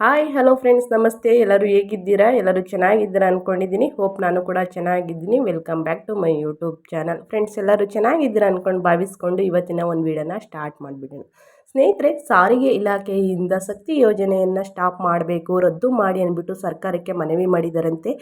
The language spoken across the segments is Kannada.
ಹಾಯ್ ಹಲೋ ಫ್ರೆಂಡ್ಸ್ ನಮಸ್ತೆ. ಎಲ್ಲರೂ ಹೇಗಿದ್ದೀರಾ? ಎಲ್ಲರೂ ಚೆನ್ನಾಗಿದ್ದೀರಾ ಅಂದ್ಕೊಂಡಿದ್ದೀನಿ ಹೋಪ್ ನಾನು ಕೂಡ ಚೆನ್ನಾಗಿದ್ದೀನಿ. Welcome back to my YouTube channel friends ಎಲ್ಲರೂ ಚೆನ್ನಾಗಿದ್ದೀರಾ ಅಂದ್ಕೊಂಡು ಭಾವಿಸ್ಕೊಂಡು ಇವತ್ತಿನ ಒಂದು ವೀಡಿಯೋನ ಸ್ಟಾರ್ಟ್ ಮಾಡಿಬಿಡೋಣ. ಸ್ನೇಹಿತರೆ, ಸಾರಿಗೆ ಇಲಾಖೆಯಿಂದ ಶಕ್ತಿ ಯೋಜನೆಯನ್ನು ಸ್ಟಾಪ್ ಮಾಡಬೇಕು, ರದ್ದು ಮಾಡಿ ಅಂದ್ಬಿಟ್ಟು ಸರ್ಕಾರಕ್ಕೆ ಮನವಿ ಮಾಡಿದರಂತೆ.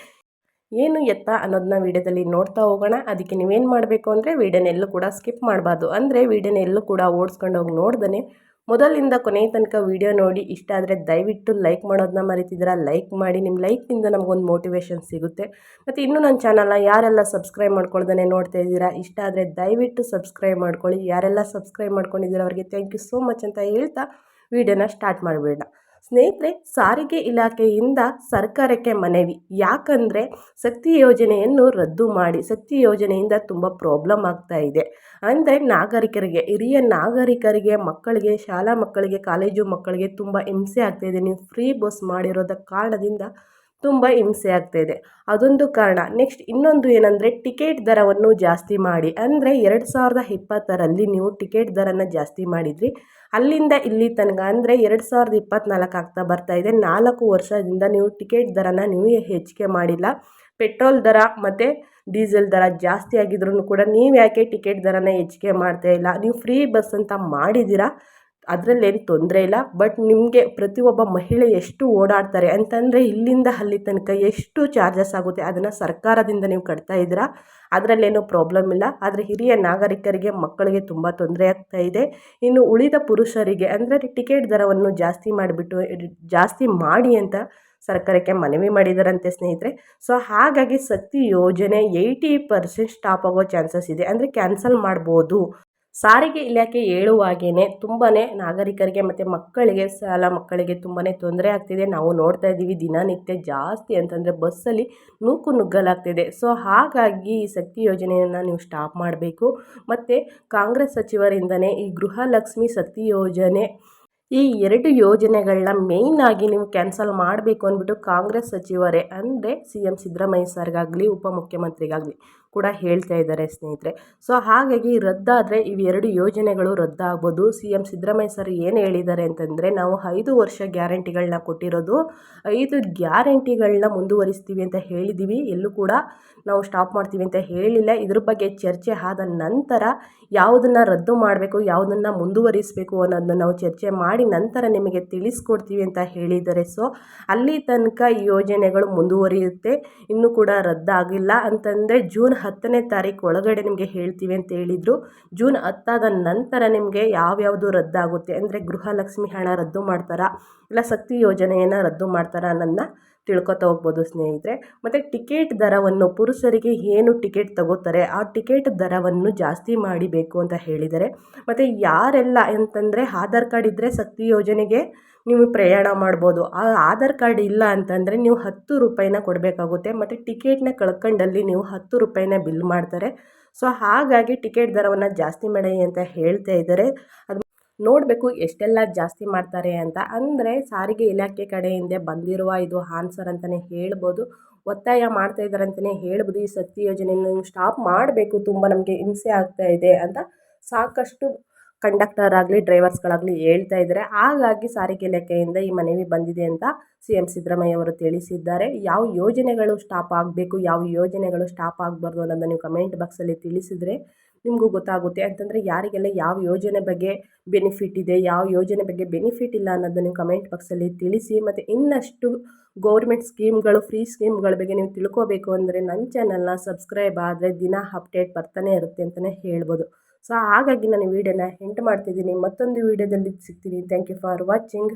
ಏನು ಎತ್ತ ಅನ್ನೋದನ್ನ ವೀಡಿಯೋದಲ್ಲಿ ನೋಡ್ತಾ ಹೋಗೋಣ. ಅದಕ್ಕೆ ನೀವೇನು ಮಾಡಬೇಕು ಅಂದರೆ ವೀಡಿಯೋನೆಲ್ಲೂ ಕೂಡ ಸ್ಕಿಪ್ ಮಾಡಬಾರ್ದು. ಅಂದರೆ ವೀಡಿಯೋನೆಲ್ಲೂ ಕೂಡ ಓಡಿಸ್ಕೊಂಡು ಹೋಗಿ ನೋಡ್ದೇ ಮೊದಲಿಂದ ಕೊನೆಯ ತನಕ ವಿಡಿಯೋ ನೋಡಿ ಇಷ್ಟ ಆದರೆ ದಯವಿಟ್ಟು ಲೈಕ್ ಮಾಡೋದನ್ನ ಮರಿತಿದ್ದೀರಾ? ಲೈಕ್ ಮಾಡಿ. ನಿಮ್ಮ ಲೈಕ್ನಿಂದ ನಮಗೊಂದು ಮೋಟಿವೇಶನ್ ಸಿಗುತ್ತೆ. ಮತ್ತು ಇನ್ನೂ ನನ್ನ ಚಾನಲ್ನ ಯಾರೆಲ್ಲ ಸಬ್ಸ್ಕ್ರೈಬ್ ಮಾಡ್ಕೊಳ್ದೇ ನೋಡ್ತಾ ಇದ್ದೀರಾ? ಇಷ್ಟ ಆದರೆ ದಯವಿಟ್ಟು ಸಬ್ಸ್ಕ್ರೈಬ್ ಮಾಡ್ಕೊಳ್ಳಿ. ಯಾರೆಲ್ಲ ಸಬ್ಸ್ಕ್ರೈಬ್ ಮಾಡ್ಕೊಂಡಿದ್ದೀರಾ ಅವರಿಗೆ ಥ್ಯಾಂಕ್ ಯು ಸೋ ಮಚ್ ಅಂತ ಹೇಳ್ತಾ ವಿಡಿಯೋನ ಸ್ಟಾರ್ಟ್ ಮಾಡಬೇಡ ಸ್ನೇಹಿತರೆ, ಸಾರಿಗೆ ಇಲಾಖೆಯಿಂದ ಸರ್ಕಾರಕ್ಕೆ ಮನವಿ. ಯಾಕಂದರೆ ಶಕ್ತಿ ಯೋಜನೆಯನ್ನು ರದ್ದು ಮಾಡಿ, ಶಕ್ತಿ ಯೋಜನೆಯಿಂದ ತುಂಬ ಪ್ರಾಬ್ಲಮ್ ಆಗ್ತಾ ಇದೆ. ಅಂದರೆ ನಾಗರಿಕರಿಗೆ, ಹಿರಿಯ ನಾಗರಿಕರಿಗೆ, ಮಕ್ಕಳಿಗೆ, ಶಾಲಾ ಮಕ್ಕಳಿಗೆ, ಕಾಲೇಜು ಮಕ್ಕಳಿಗೆ ತುಂಬ ಹಿಂಸೆ ಆಗ್ತಾಯಿದೆ ನೀವು ಫ್ರೀ ಬಸ್ ಮಾಡಿರೋದ ಕಾರಣದಿಂದ ತುಂಬ ಹಿಂಸೆ ಆಗ್ತಾಯಿದೆ ಅದೊಂದು ಕಾರಣ. ನೆಕ್ಸ್ಟ್ ಇನ್ನೊಂದು ಏನಂದರೆ ಟಿಕೆಟ್ ದರವನ್ನು ಜಾಸ್ತಿ ಮಾಡಿ. ಅಂದರೆ ಎರಡು ಸಾವಿರದ ಇಪ್ಪತ್ತರಲ್ಲಿ ನೀವು ಟಿಕೆಟ್ ದರನ ಜಾಸ್ತಿ ಮಾಡಿದ್ರಿ. ಅಲ್ಲಿಂದ ಇಲ್ಲಿ ತನಕ ಅಂದರೆ ಎರಡು ಸಾವಿರದ ಇಪ್ಪತ್ತ್ನಾಲ್ಕು ಆಗ್ತಾ ಬರ್ತಾ ಇದೆ. ನಾಲ್ಕು ವರ್ಷದಿಂದ ನೀವು ಟಿಕೆಟ್ ದರನ ನೀವು ಹೆಚ್ಚಿಗೆ ಮಾಡಿಲ್ಲ. ಪೆಟ್ರೋಲ್ ದರ ಮತ್ತು ಡೀಸೆಲ್ ದರ ಜಾಸ್ತಿ ಆಗಿದ್ರೂ ಕೂಡ ನೀವು ಯಾಕೆ ಟಿಕೆಟ್ ದರನ ಹೆಚ್ಚಿಗೆ ಮಾಡ್ತಾ ಇಲ್ಲ? ನೀವು ಫ್ರೀ ಬಸ್ ಅಂತ ಮಾಡಿದ್ದೀರಾ? ಅದರಲ್ಲೇನು ತೊಂದರೆ ಇಲ್ಲ. ಬಟ್ ನಿಮಗೆ ಪ್ರತಿಯೊಬ್ಬ ಮಹಿಳೆ ಎಷ್ಟು ಓಡಾಡ್ತಾರೆ ಅಂತಂದರೆ ಇಲ್ಲಿಂದ ಅಲ್ಲಿ ತನಕ ಎಷ್ಟು ಚಾರ್ಜಸ್ ಆಗುತ್ತೆ ಅದನ್ನು ಸರ್ಕಾರದಿಂದ ನೀವು ಕಟ್ತಾ ಇದ್ದೀರಾ? ಅದರಲ್ಲೇನೂ ಪ್ರಾಬ್ಲಮ್ ಇಲ್ಲ. ಆದರೆ ಹಿರಿಯ ನಾಗರಿಕರಿಗೆ, ಮಕ್ಕಳಿಗೆ ತುಂಬ ತೊಂದರೆ ಆಗ್ತಾ ಇದೆ. ಇನ್ನು ಉಳಿದ ಪುರುಷರಿಗೆ ಅಂದರೆ ಟಿಕೆಟ್ ದರವನ್ನು ಜಾಸ್ತಿ ಮಾಡಿಬಿಟ್ಟು, ಜಾಸ್ತಿ ಮಾಡಿ ಅಂತ ಸರ್ಕಾರಕ್ಕೆ ಮನವಿ ಮಾಡಿದಾರಂತೆ ಸ್ನೇಹಿತರೆ. ಸೊ ಹಾಗಾಗಿ ಸತಿ ಯೋಜನೆ ಏಯ್ಟಿ ಪರ್ಸೆಂಟ್ ಸ್ಟಾಪ್ ಆಗೋ ಚಾನ್ಸಸ್ ಇದೆ. ಅಂದರೆ ಕ್ಯಾನ್ಸಲ್ ಮಾಡ್ಬೋದು. ಸಾರಿಗೆ ಇಲಾಖೆ ಹೇಳುವಾಗೇ ತುಂಬಾ ನಾಗರಿಕರಿಗೆ ಮತ್ತು ಮಕ್ಕಳಿಗೆ ಸಾಲ ಮಕ್ಕಳಿಗೆ ತುಂಬಾ ತೊಂದರೆ ಆಗ್ತಿದೆ. ನಾವು ನೋಡ್ತಾ ಇದ್ದೀವಿ ದಿನನಿತ್ಯ ಜಾಸ್ತಿ ಅಂತಂದರೆ ಬಸ್ಸಲ್ಲಿ ನೂಕು ನುಗ್ಗಲಾಗ್ತಿದೆ. ಸೊ ಹಾಗಾಗಿ ಈ ಶಕ್ತಿ ಯೋಜನೆಯನ್ನು ನೀವು ಸ್ಟಾಪ್ ಮಾಡಬೇಕು. ಮತ್ತು ಕಾಂಗ್ರೆಸ್ ಸಚಿವರಿಂದನೇ ಈ ಗೃಹಲಕ್ಷ್ಮಿ ಶಕ್ತಿ ಯೋಜನೆ, ಈ ಎರಡು ಯೋಜನೆಗಳನ್ನ ಮೇಯ್ನಾಗಿ ನೀವು ಕ್ಯಾನ್ಸಲ್ ಮಾಡಬೇಕು ಅಂದ್ಬಿಟ್ಟು ಕಾಂಗ್ರೆಸ್ ಸಚಿವರೇ ಅಂದರೆ ಸಿ ಎಂ ಸಿದ್ದರಾಮಯ್ಯ ಸರ್ಗಾಗಲಿ ಉಪಮುಖ್ಯಮಂತ್ರಿಗಾಗಲಿ ಕೂಡ ಹೇಳ್ತಾ ಇದ್ದಾರೆ ಸ್ನೇಹಿತರೆ. ಸೊ ಹಾಗಾಗಿ ರದ್ದಾದರೆ ಇವೆರಡು ಯೋಜನೆಗಳು ರದ್ದಾಗ್ಬೋದು. ಸಿ ಎಂ ಸಿದ್ದರಾಮಯ್ಯ ಸರ್ ಏನು ಹೇಳಿದ್ದಾರೆ ಅಂತಂದರೆ, ನಾವು ಐದು ವರ್ಷ ಗ್ಯಾರಂಟಿಗಳನ್ನ ಕೊಟ್ಟಿರೋದು, ಐದು ಗ್ಯಾರಂಟಿಗಳನ್ನ ಮುಂದುವರಿಸ್ತೀವಿ ಅಂತ ಹೇಳಿದ್ದೀವಿ ಎಲ್ಲೂ ಕೂಡ ನಾವು ಸ್ಟಾಪ್ ಮಾಡ್ತೀವಿ ಅಂತ ಹೇಳಿಲ್ಲ. ಇದ್ರ ಬಗ್ಗೆ ಚರ್ಚೆ ಆದ ನಂತರ ಯಾವುದನ್ನು ರದ್ದು ಮಾಡಬೇಕು, ಯಾವುದನ್ನು ಮುಂದುವರಿಸಬೇಕು ಅನ್ನೋದನ್ನ ನಾವು ಚರ್ಚೆ ಮಾಡಿ ನಂತರ ನಿಮಗೆ ತಿಳಿಸ್ಕೊಡ್ತೀವಿ ಅಂತ ಹೇಳಿದ್ದಾರೆ. ಸೊ ಅಲ್ಲಿ ತನಕ ಈ ಯೋಜನೆಗಳು ಮುಂದುವರಿಯುತ್ತೆ. ಇನ್ನೂ ಕೂಡ ರದ್ದಾಗಿಲ್ಲ. ಅಂತಂದರೆ ಜೂನ್ ಹತ್ತನೇ ತಾರೀಕು ಒಳಗಡೆ ನಿಮಗೆ ಹೇಳ್ತೀವಿ ಅಂತ ಹೇಳಿದರು. ಜೂನ್ ಹತ್ತಾದ ನಂತರ ನಿಮಗೆ ಯಾವ್ಯಾವುದು ರದ್ದಾಗುತ್ತೆ? ಅಂದರೆ ಗೃಹಲಕ್ಷ್ಮಿ ಹಣ ರದ್ದು ಮಾಡ್ತಾರಾ? ಇಲ್ಲ ಶಕ್ತಿ ಯೋಜನೆಯನ್ನು ರದ್ದು ಮಾಡ್ತಾರಾ ಅನ್ನೋದನ್ನ ತಿಳ್ಕೊತಾ ಹೋಗ್ಬೋದು ಸ್ನೇಹಿತರೆ. ಮತ್ತು ಟಿಕೆಟ್ ದರವನ್ನು ಪುರುಷರಿಗೆ ಏನು ಟಿಕೆಟ್ ತಗೋತಾರೆ, ಆ ಟಿಕೆಟ್ ದರವನ್ನು ಜಾಸ್ತಿ ಮಾಡಬೇಕು ಅಂತ ಹೇಳಿದ್ದಾರೆ ಮತ್ತು ಯಾರೆಲ್ಲ ಅಂತಂದರೆ ಆಧಾರ್ ಕಾರ್ಡ್ ಇದ್ದರೆ ಶಕ್ತಿ ಯೋಜನೆಗೆ ನೀವು ಪ್ರಯಾಣ ಮಾಡ್ಬೋದು. ಆ ಆಧಾರ್ ಕಾರ್ಡ್ ಇಲ್ಲ ಅಂತಂದರೆ ನೀವು ಹತ್ತು ರೂಪಾಯಿನ ಕೊಡಬೇಕಾಗುತ್ತೆ. ಮತ್ತು ಟಿಕೆಟ್ನ ಕಳ್ಕೊಂಡಲ್ಲಿ ನೀವು ಹತ್ತು ರೂಪಾಯಿನ ಬಿಲ್ ಮಾಡ್ತಾರೆ. ಸೊ ಹಾಗಾಗಿ ಟಿಕೆಟ್ ದರವನ್ನು ಜಾಸ್ತಿ ಮಾಡಿ ಅಂತ ಹೇಳ್ತಾ ಇದ್ದಾರೆ. ಅದು ನೋಡಬೇಕು ಎಷ್ಟೆಲ್ಲ ಜಾಸ್ತಿ ಮಾಡ್ತಾರೆ ಅಂತ. ಅಂದರೆ ಸಾರಿಗೆ ಇಲಾಖೆ ಕಡೆಯಿಂದ ಬಂದಿರುವ ಇದು ಆನ್ಸರ್ ಅಂತಲೇ ಹೇಳ್ಬೋದು, ಒತ್ತಾಯ ಮಾಡ್ತಾ ಇದ್ದಾರೆ ಅಂತಲೇ ಹೇಳ್ಬೋದು. ಈ ಸತಿ ಯೋಜನೆಯನ್ನು ಸ್ಟಾಪ್ ಮಾಡಬೇಕು, ತುಂಬ ನಮಗೆ ಹಿಂಸೆ ಆಗ್ತಾ ಇದೆ ಅಂತ ಸಾಕಷ್ಟು ಕಂಡಕ್ಟರ್ ಆಗಲಿ, ಡ್ರೈವರ್ಸ್ಗಳಾಗಲಿ ಹೇಳ್ತಾ ಇದ್ದಾರೆ. ಹಾಗಾಗಿ ಸಾರಿಗೆ ಇಲಾಖೆಯಿಂದ ಈ ಮನವಿ ಬಂದಿದೆ ಅಂತ ಸಿ ಎಂ ಸಿದ್ದರಾಮಯ್ಯ ಅವರು ತಿಳಿಸಿದ್ದಾರೆ. ಯಾವ ಯೋಜನೆಗಳು ಸ್ಟಾಪ್ ಆಗಬೇಕು, ಯಾವ ಯೋಜನೆಗಳು ಸ್ಟಾಪ್ ಆಗಬಾರ್ದು ಅನ್ನೋದನ್ನು ನೀವು ಕಮೆಂಟ್ ಬಾಕ್ಸಲ್ಲಿ ತಿಳಿಸಿದರೆ ನಿಮಗೂ ಗೊತ್ತಾಗುತ್ತೆ. ಅಂತಂದರೆ ಯಾರಿಗೆಲ್ಲ ಯಾವ ಯೋಜನೆ ಬಗ್ಗೆ ಬೆನಿಫಿಟ್ ಇದೆ, ಯಾವ ಯೋಜನೆ ಬಗ್ಗೆ ಬೆನಿಫಿಟ್ ಇಲ್ಲ ಅನ್ನೋದನ್ನು ನೀವು ಕಮೆಂಟ್ ಬಾಕ್ಸಲ್ಲಿ ತಿಳಿಸಿ. ಮತ್ತು ಇನ್ನಷ್ಟು ಗೌರ್ಮೆಂಟ್ ಸ್ಕೀಮ್ಗಳು, ಫ್ರೀ ಸ್ಕೀಮ್ಗಳ ಬಗ್ಗೆ ನೀವು ತಿಳ್ಕೋಬೇಕು ಅಂದರೆ ನನ್ನ ಚಾನಲ್ನ ಸಬ್ಸ್ಕ್ರೈಬ್ ಆದರೆ ದಿನ ಅಪ್ಡೇಟ್ ಬರ್ತಾನೆ ಇರುತ್ತೆ ಅಂತಲೇ ಹೇಳ್ಬೋದು. ಸೊ ಹಾಗಾಗಿ ನಾನು ವೀಡಿಯೋನ ಎಂಡ್ ಮಾಡ್ತಿದ್ದೀನಿ. ಮತ್ತೊಂದು ವಿಡಿಯೋದಲ್ಲಿ ಸಿಗ್ತೀನಿ. Thank you for watching